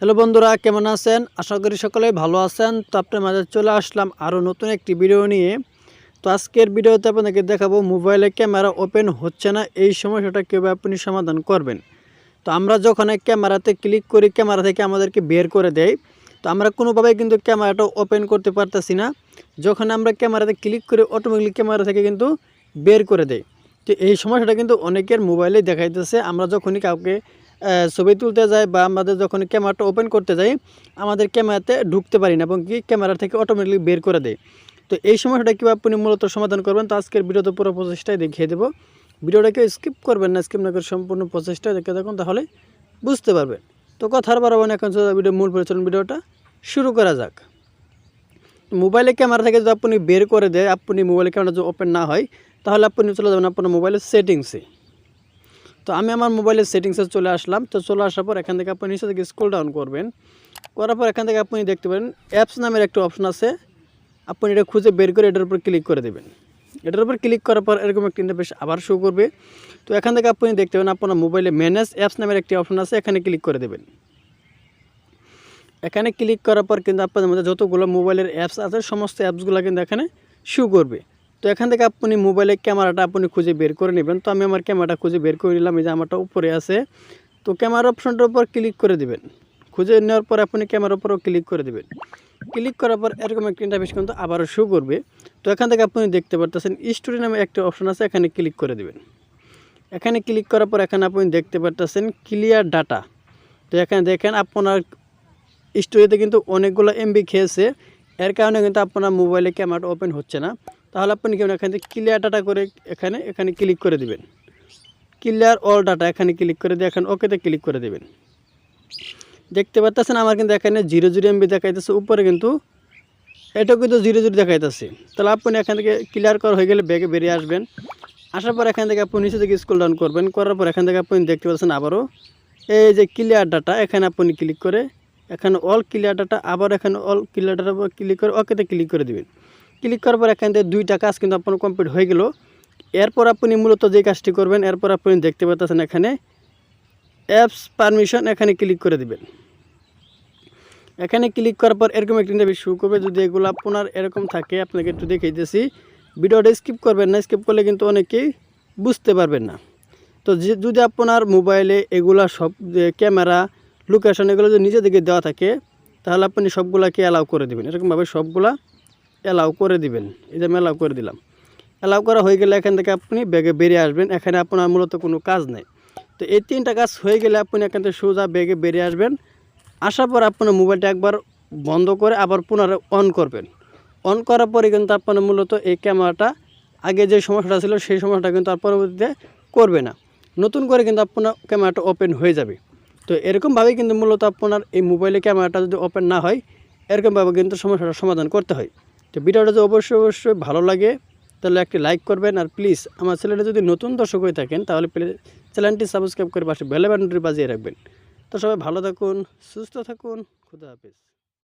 Hello বন্ধুরা, কেমন আছেন? আশা করি সকলেই ভালো আছেন। তো আপনার মাঝে চলে আসলাম আরও নতুন একটি ভিডিও নিয়ে। তো আজকের ভিডিওতে আপনাদেরকে দেখাবো, মোবাইলে ক্যামেরা ওপেন হচ্ছে না, এই সমস্যাটা কীভাবে আপনি সমাধান করবেন? তো আমরা যখন ক্যামেরাতে ক্লিক করি, ক্যামেরা থেকে আমাদেরকে বের করে দেয়। তো আমরা কোনোভাবে কিন্তু ক্যামেরাটা ওপেন করতে পারতেছি না। যখন আমরা ক্যামেরাতে ক্লিক করে অটোমেটিক ক্যামেরা থেকে কিন্তু বের করে দেয়। তো এই সমস্যাটা কিন্তু অনেকের মোবাইলে দেখাইতেছে। আমরা যখনই কাউকে ছবি তুলতে যাই বা আমাদের যখন ক্যামেরাটা ওপেন করতে যাই, আমাদের ক্যামেরাতে ঢুকতে পারি না এবং কি ক্যামেরা থেকে অটোমেটিক বের করে দেয়। তো এই সমস্যাটা কীভাবে আপনি মূলত সমাধান করবেন, তো আজকের ভিডিওতে পুরো প্রচেষ্টাই দেখিয়ে দেবো। ভিডিওটাকে স্কিপ করবেন না স্কিপ না করে সম্পূর্ণ প্রচেষ্টা দেখে দেখুন তাহলে বুঝতে পারবেন। তো কথার বারবার এখন চলে যাবে ভিডিও মূল পরিচালন ভিডিওটা শুরু করা যাক। মোবাইলে ক্যামেরা থেকে যদি আপনি বের করে দেয়, আপনি মোবাইলে ক্যামেরা যদি ওপেন না হয়, তাহলে আপনি চলে যাবেন আপনার মোবাইলের সেটিংসে তো আমি আমার মোবাইলের সেটিংসে চলে আসলাম। তো চলে আসার পর এখান থেকে আপনি নিচে থেকে স্ক্রল ডাউন করবেন। করার পর এখান থেকে আপনি দেখতে পারেন অ্যাপস নামের একটা অপশন আছে। আপনি এটা খুঁজে বের করে এটার উপর ক্লিক করে দেবেন। এটার উপর ক্লিক করার পর এরকম একটা ইন্টারফেস আবার শো করবে। তো এখান থেকে আপনি দেখতে পাবেন আপনার মোবাইলে ম্যানেজ অ্যাপস নামের একটি অপশন আছে, এখানে ক্লিক করে দেবেন। এখানে ক্লিক করার পর কিন্তু আপনাদের মধ্যে যতগুলো মোবাইলের অ্যাপস আছে, সমস্ত অ্যাপসগুলো কিন্তু এখানে শো করবে। তো এখান থেকে আপনি মোবাইলের ক্যামেরাটা আপনি খুঁজে বের করে নেবেন। তো আমি আমার ক্যামেরাটা খুঁজে বের করে নিলাম, এই যে আমারটা উপরে আছে। তো ক্যামেরা অপশনটার উপর ক্লিক করে দিবেন। খুঁজে নেওয়ার পর আপনি ক্যামেরার উপরও ক্লিক করে দেবেন। ক্লিক করার পর এরকম একটা ইন্টারফেস কিন্তু আবারও শো করবে। তো এখান থেকে আপনি দেখতে পারতেছেন স্টোরি নামে একটা অপশন আছে, এখানে ক্লিক করে দেবেন। এখানে ক্লিক করার পর এখানে আপনি দেখতে পারতেছেন ক্লিয়ার ডাটা তো এখানে দেখেন আপনার স্টোরিতে কিন্তু অনেকগুলো এমবি খেয়েছে। এর কারণে কিন্তু আপনার মোবাইলে ক্যামেরাটা ওপেন হচ্ছে না। তাহলে আপনি কেমন এখান থেকে ক্লিয়ার ডাটা করে এখানে এখানে ক্লিক করে দিবেন। ক্লিয়ার অল ডাটা এখানে ক্লিক করে দিয়ে এখানে ওকেতে ক্লিক করে দেবেন। দেখতে পাচ্ছেন আমার কিন্তু এখানে জিরো জিরো এমবি দেখাইতেছে, উপরে কিন্তু এটাও কিন্তু জিরো জিরো দেখাইতেছে। তাহলে আপনি এখান থেকে ক্লিয়ার করা হয়ে গেলে ব্যাগে বেরিয়ে আসবেন। আসার পর এখান থেকে আপনি নিচে থেকে স্কুল ডাউন করবেন, করার পর এখান থেকে আপনি দেখতে পাচ্ছেন আবারও এই যে ক্লিয়ার ডাটা এখানে আপনি ক্লিক করে এখানে অল ক্লিয়ার ডাটা আবার এখানে অল ক্লিয়ার ডাটা ক্লিক করে ওকেতে ক্লিক করে দিবেন। ক্লিক করার পর এখান থেকে দুইটা কাজ কিন্তু আপনার কমপ্লিট হয়ে গেল। এরপর আপনি মূলত যে কাজটি করবেন, এরপর আপনি দেখতে পাচ্ছেন এখানে অ্যাপস পারমিশন এখানে ক্লিক করে দিবেন। এখানে ক্লিক করার পর এরকম একটি ইন্টারভিউ শুরু করবে। যদি এগুলো আপনার এরকম থাকে, আপনাকে একটু দেখিয়ে দিয়েছি ভিডিওটা স্কিপ করবেন না স্কিপ করলে কিন্তু অনেকেই বুঝতে পারবেন না। তো যদি আপনার মোবাইলে এগুলা সব ক্যামেরা লোকেশন এগুলো যদি নিজে দিকে দেওয়া থাকে, তাহলে আপনি সবগুলাকে অ্যালাউ করে দেবেন। এরকমভাবে সবগুলা অ্যালাউ করে দিবেন। এই যে আমি অ্যালাউ করে দিলাম। অ্যালাউ করা হয়ে গেলে এখান থেকে আপনি ব্যাগে বেরিয়ে আসবেন। এখানে আপনার মূলত কোনো কাজ নেই। তো এই তিনটা কাজ হয়ে গেলে আপনি এখান থেকে সোজা ব্যাগে বেরিয়ে আসবেন। আসার পর আপনার মোবাইলটা একবার বন্ধ করে আবার পুনরায় অন করবেন। অন করার পরে কিন্তু আপনার মূলত এই ক্যামেরাটা আগে যে সমস্যাটা ছিল সেই সমস্যাটা কিন্তু আর পরবর্তীতে করবে না। নতুন করে কিন্তু আপনার ক্যামেরাটা ওপেন হয়ে যাবে। তো এরকমভাবেই কিন্তু মূলত আপনার এই মোবাইলে ক্যামেরাটা যদি ওপেন না হয়, এরকমভাবে কিন্তু সমস্যাটা সমাধান করতে হয়। তো ভিডিওটা যদি অবশ্যই অবশ্যই ভালো লাগে, তাহলে একটি লাইক করবেন আর প্লিজ আমার ছেলেটা যদি নতুন দর্শক হয়ে থাকেন, তাহলে চ্যানেলটি সাবস্ক্রাইব করে পাশে বেলে বাটনটি বাজিয়ে রাখবেন। তো সবাই ভালো থাকুন, সুস্থ থাকুন, খুদা হাফিজ।